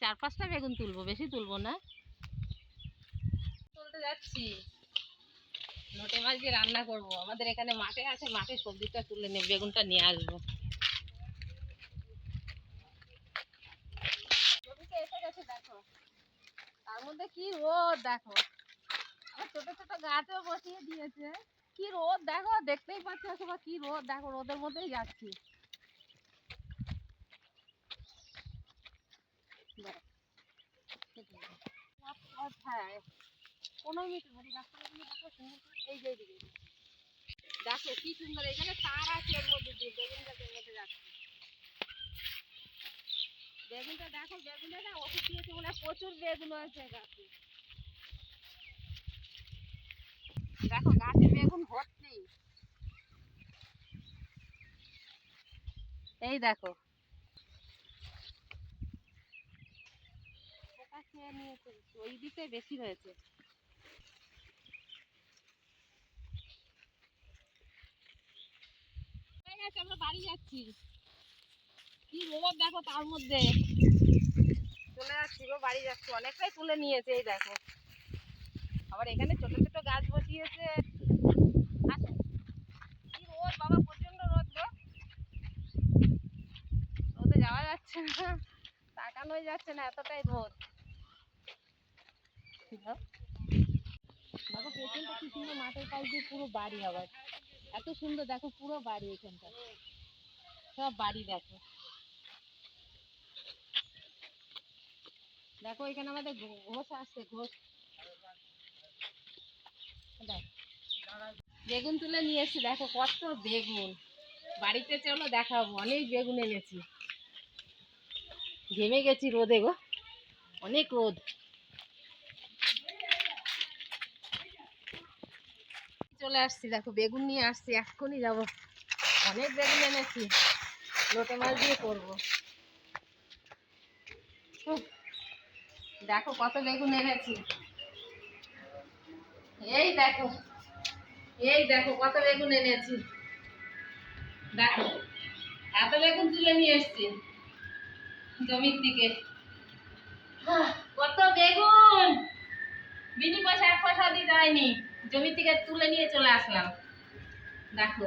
চার পাঁচটা বেগুন তুলবো, বেশি তুলবো না। তুলতে যাচ্ছি। নোটে মাছ দিয়ে রান্না করব। আমাদের এখানে মাঠে আছে, মাঠে সবজিটা তুলে নিয়ে, বেগুনটা নিয়ে আসব। কি রোদ, দেখো। ছোট ছোট গাছও বসিয়ে দিয়েছে। কি রোদ, দেখো, দেখতেই পাচ্ছ কি রোদ, দেখো, রোদের মধ্যেই যাচ্ছি। দেখো প্রচুর বেগুন গাছে দেখো বেগুন ভর্তি এই দেখো খেয়ে নিয়েছে ওই দিকে বেশি হয়েছে। আমরা বাড়ি যাচ্ছি। কি রোদ দেখো তার মধ্যে। চলে যাচ্ছি গো, বাড়ি যাচ্ছি। অনেকটাই তুলে নিয়েছে, এই দেখো। আবার এখানে ছোট ছোট গাছ বসিয়েছে। কি রোদ, বাবা প্রচণ্ড রোদ গো। রোদে যাওয়া যাচ্ছে না, তাকানোই যাচ্ছে না, এতটাই রোদ। দেখো দেখো, পেছনটা কি সুন্দর, মাঠের পাশ দিয়ে পুরো বাড়ি আবার। এত সুন্দর, দেখো, পুরো বাড়ি এখানটা। সব বাড়ি দেখো। দেখো, এখানে আমাদের ঘোষ আসছে, ঘোষ। বেগুন তুলে নিয়ে এসেছি, দেখো, কত বেগুন। বাড়িতে চলো, দেখাবো। অনেক বেগুন এনেছি। ঘেমে গেছি রোদে গো। অনেক রোদ। চলে আসছি, দেখো বেগুন নিয়ে আসছি, এক্ষুনি যাব। অনেক বেগুন এনেছি, লোটে মাছ দিয়ে করব। দেখো কত বেগুন এনেছি। এই দেখো এই দেখো কত বেগুন এনেছি। দেখো, এত বেগুন তুলে নিয়ে এসছি জমির দিকে। কত বেগুন! বিনি পয়সা এক পয়সা দিতে হয়নি। জমি থেকে তুলে নিয়ে চলে আসলাম দেখো।